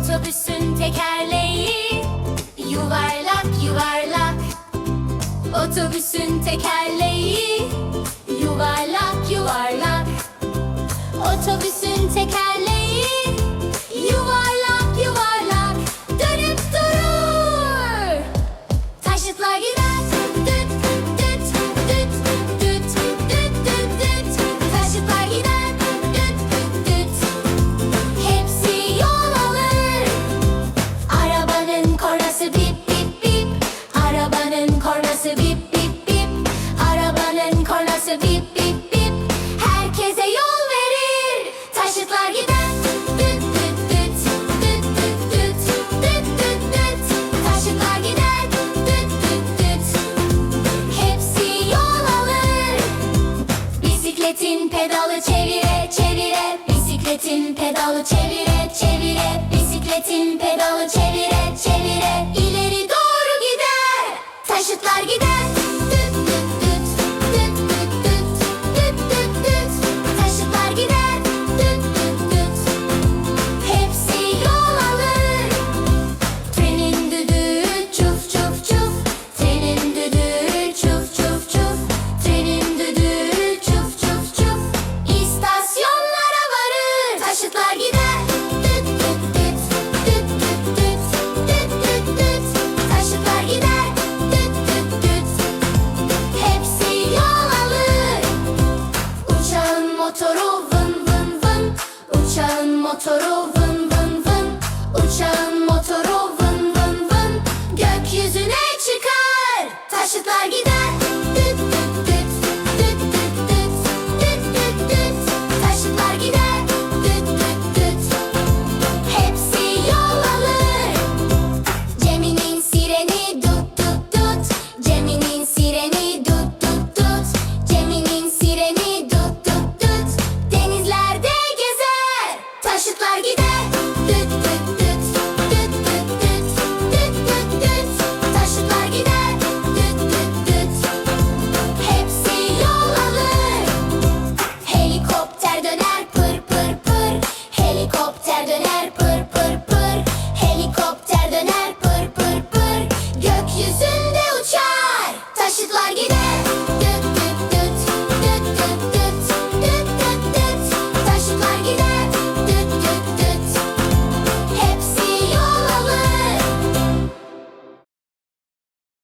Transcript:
Otobüsün tekerleği. Yuvarlak yuvarlak Otobüsün tekerleği. Bisikletin pedalı çevire çevire. Bisikletin pedalı çevire. motoru vın vın vın. Uçağın motoru vın vın vın. Gökyüzüne çıkar. Taşıtlar gider. Helikopter döner.